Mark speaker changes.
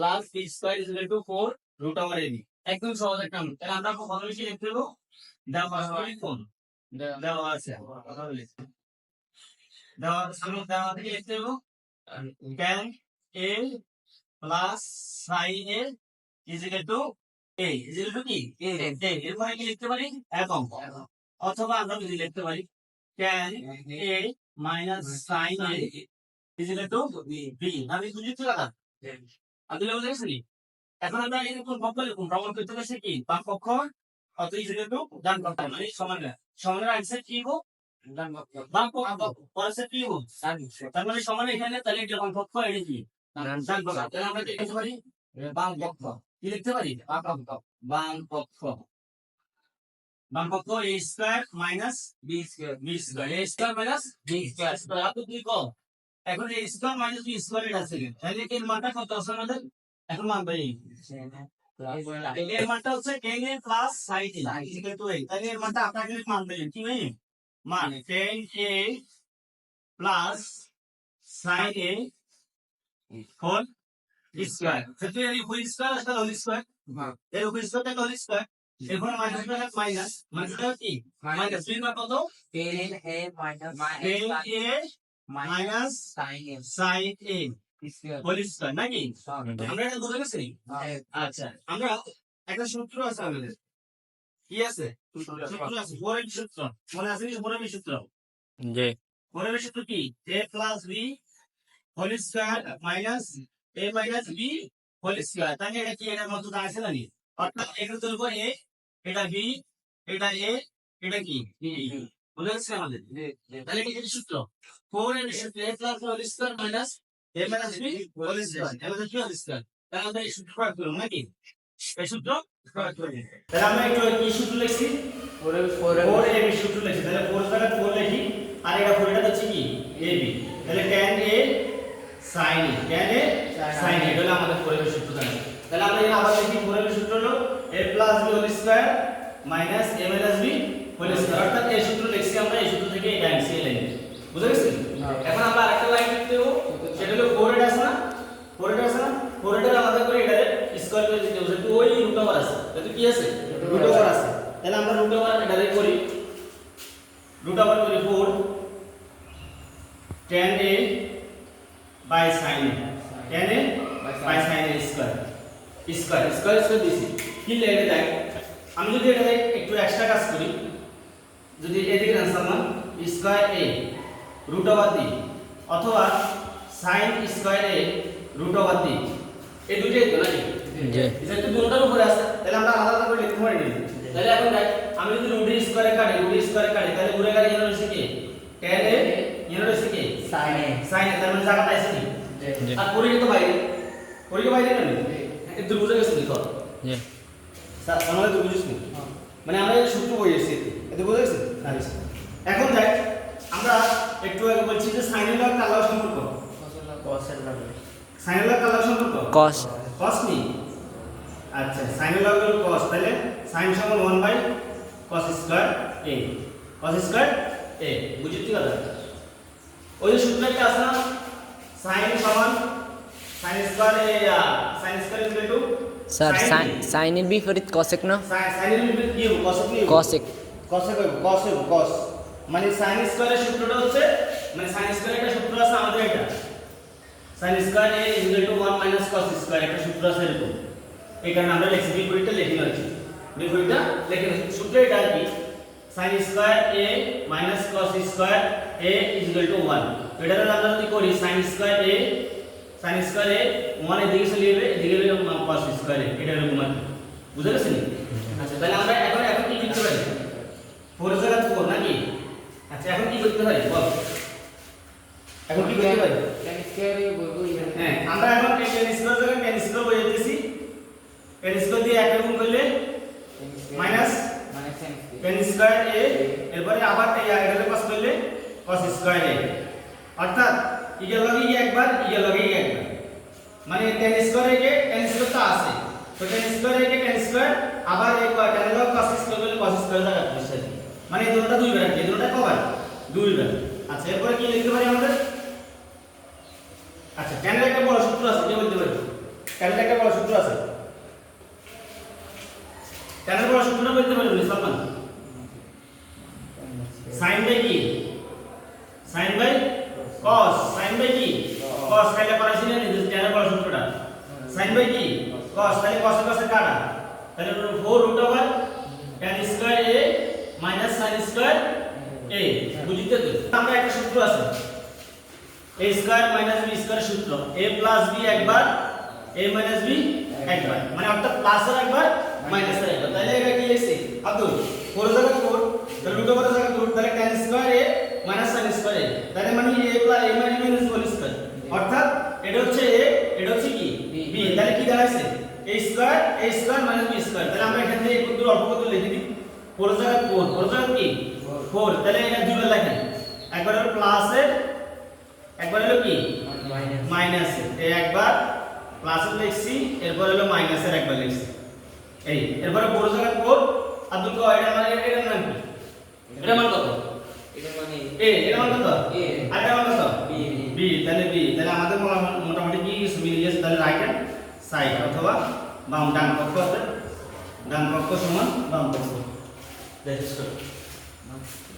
Speaker 1: Plus B square is equal to 4 root over AB একদম সহজ একটা তাহলে আমরা কত বেশি লিখতে দেবো দেওয়া আছে। কোন দেওয়া আছে দেওয়া সামনে লিখতে দেবো tan a plus sin a is equal to a is equal to কি? a এর মানে কি লিখতে পারি? একম অথবা আমরা যদি লিখতে পারি, tan a minus sin a is equal to b আমি বুঝতে কথা আপনি বুঝে এখন আমরা এরকম প্রমাণ করতে পারছি কি? বাম পক্ষ? অত মানে সমান না। সমানের আনসার কি গো? বাম পক্ষ। পরের কি গো? তার মানে সমান এখানে, তাহলে কি? আমরা লিখতে পারি? বাম পক্ষ। কি লিখতে পারি? বাম পক্ষ। বাম পক্ষ। বাম পক্ষ square minus b square b square কম এখন a স্কয়ার মাইনাস স্কয়ার এটা আছে তাহলে এর মানটা কত আছে আমাদের? এখন মান পাই এর মানটা হচ্ছে tan a plus equal to 8 তাহলে এর মানটা আপনাকে মান পেলেন কি ভাই মান tan a plus sin a whole square সেটা এই হোল স্কয়ার আসলে হোল স্কয়ার এর হোল স্কয়ার টা হোল স্কয়ার এরপর মাইনাস মাইনাস মাইনাস কি? মাইনাস দুই বার কত? tan a minus sin a whole square. নাকি? আমরা এটা বুঝে গেছি আচ্ছা আমরা একটা সূত্র আছে আমাদের। কি আছে? সূত্র আছে। পরের সূত্র। মনে আছে কি পরের সূত্র।
Speaker 2: জি।
Speaker 1: পরের সূত্র কি? a plus b whole square minus a minus b whole square. তাহলে এটা কি? এটার মতো আছে নাকি অর্থাৎ এখানে তুলবো a এটা b এটা a এটা কি? গেছে আমাদের। তাহলে কি সূত্র। ফোর এর সূত্র a plus whole square minus a minus b whole square whole তাহলে আমরা এই সূত্র প্রয়োগ করব নাকি? এই সূত্র প্রয়োগ করব তাহলে আমরা একটু কি সূত্র লিখছি। ফোর এ বি সূত্র লিখছি। তাহলে ফোর দ্বারা ফোর লিখি। আর এটা ফোর এটা হচ্ছে কি? এ বি তাহলে এ এ ট্যান এ সাইন এ এটা হলো আমাদের ফোরের সূত্র তাহলে। আমরা এখানে আবার লিখি। ফোরের সূত্র হলো A plus B whole square minus A minus B whole অর্থাৎ এই সূত্র লিখছি আমরা এই সূত্র থেকে এটা আনছি এই লাইন পেরেছেন এখন আমরা আরেকটা লাইন লিখতে দেবো সেটা হলো ফোর এটা আছে না? ফোর এটা আছে না? ফোর এটা আলাদা করে এটা স্কয়ার করে দিতে হবে। ওই রুট ওভার আছে এটা কি আছে? রুট ওভার আছে। তাহলে আমরা রুট ওভার এটা করি। রুট ওভার করি four tan A by sine A tan A by sine A square square square square দিছি। কি লেগে দেখ? আমি যদি এটা একটু এক্সট্রা কাজ করি। যদি এদিকে আনসার মান স্কয়ার এ রুট ওভার দি অথবা sine square A root over দি এই দুটোই তো নাকি?
Speaker 2: জি।
Speaker 1: যেহেতু দুটোর উপরে আছে তাহলে আমরা আলাদা আলাদা করে লিখতে পারি তাহলে এখন দেখ আমি যদি রুট স্কয়ারে কাটি রুট স্কয়ারে কাটি তাহলে ঘুরে গেলে এর হচ্ছে কি? tan এ এর হচ্ছে কি? Sin এ তার মানে জায়গাটা আছে কি? আর পরে তো বাইরে। পরে তো বাইরে না একটু বুঝে গেছে দেখো।
Speaker 2: জি।
Speaker 1: আমাদের তো বুঝিস নি। মানে আমরা এই সূত্র বই এসেছি। এতে বুঝে গেছে? এখন দেখ আমরা একটু আগে বলছি যে সাইনের লগ কালার সম্পর্ক। সাইনের লগ কালার সম্পর্ক?
Speaker 2: কস।
Speaker 1: কস নি আচ্ছা এর লগ হলো cos তাহলে sin সমান 1 by cos square A. cos square a বুঝতে কথা? ওই যে সূত্র একটা আছে না? sin সমান sin square a sin square equal to
Speaker 2: sir সাইনের বিপরীত কসেক না?
Speaker 1: sin এর বিপরীত কি হবে? cos কি
Speaker 2: কসেক।
Speaker 1: এ হবে cos হবে মানে sin স্কয়ারের সূত্রটা হচ্ছে মানে sin স্কয়ারের একটা সূত্র আছে আমাদের এটা। sin square a equal to 1 minus cos square একটা সূত্র আছে এরকম। এই কারণে আমরা লিখছি বিপরীতটা লিখে নিয়েছি বিপরীতটা লিখে নিয়েছি সূত্র এটা কি, sin square a minus cos square a equal to 1 তো এটা আমরা যদি করি, sin square a, sin square a 1 এদিকে চলে যাবে, এদিকে হলো cos স্কয়ার এটা এরকম আর। বুঝতে পারছেন? আচ্ছা তাহলে আমরা এখন এখন কি লিখতে পারি 4 জায়গা 4 নাকি? আচ্ছা এখন কি করতে পারি বল। এখন কি করতে পারি হ্যাঁ আমরা এখন টেন স্কোয়ার বলে দিতেছি। টেন স্কোয়ার দিয়ে এক রকম করলে মাইনাস টেন স্কোয়ার এ এরপরে আবার এই এটাকে পাস করলে cos স্কোয়ার এ অর্থাৎ ইগের লগে ই একবার, ইগের লগে ই একবার। মানে tan square A tan square তো আছে। তো tan square A tan square আবার এই টেন লগ cos স্কোয়ার করলে cos স্কোয়ার জায়গা বসে মানে এই দুটোটা দুইবার এই দুটোটা কবার দুইবার আচ্ছা এরপরে কি লিখতে পারি আমাদের? আচ্ছা টেনের একটা বড় সূত্র আছে, কি বলতে পারি? ট্যানের একটা বড় সূত্র আছে। ট্যানের বড় সূত্রটা বলতে পারবেন সালমান সাইন বাই কি? Sine by cos sine by কি? Cos খাইলে পারাছি না নিজে ট্যানের বড় সূত্রটা। সাইন বাই কি? Cos, তাহলে cos cos কাটা। তাহলে 4 root over tan square a minus sin square a বুঝিতে তো। আমরা একটা সূত্র আছে। a square minus b square সূত্র। a প্লাস b একবার a মাইনাস b একবার। মানে অর্থাৎ প্লাসের একবার মাইনাসের একবার। তাহলে এটা কি লিখছি? আব্দুল 4 জায়গা 4 তাহলে রুট ওভার জায়গা রুট তাহলে tan square a minus sin square a তাহলে মানে a plus a minus whole square অর্থাৎ এটা হচ্ছে a এটা হচ্ছে কি? b তাহলে কি দাঁড়াচ্ছে a square a square minus b square তাহলে আমরা এখান থেকে কত অল্প কত লিখে দিই। 4 জায়গা 4 4 জায়গা কি? 4 তাহলে এটা দুইবার লেখেন একবার হলো প্লাসের একবার হলো কি? মাইনাস এই একবার প্লাসের লিখছি এরপর হলো মাইনাসের একবার লিখছি। এই এরপরে বড় জায়গা কোড আব্দুল কয় এটা মানে এটার নাম কি? এটা মান কত? এ এটা মান কত?
Speaker 2: A
Speaker 1: আর এটা মান কত?
Speaker 2: B
Speaker 1: বি তাহলে বি তাহলে আমাদের মোটামুটি কি মিলে গেছে? তাহলে রাইট হ্যান্ড সাইড অথবা বাম ডান পক্ষ আছে। ডান পক্ষ সমান বাম পক্ষ। Deve ser. Não.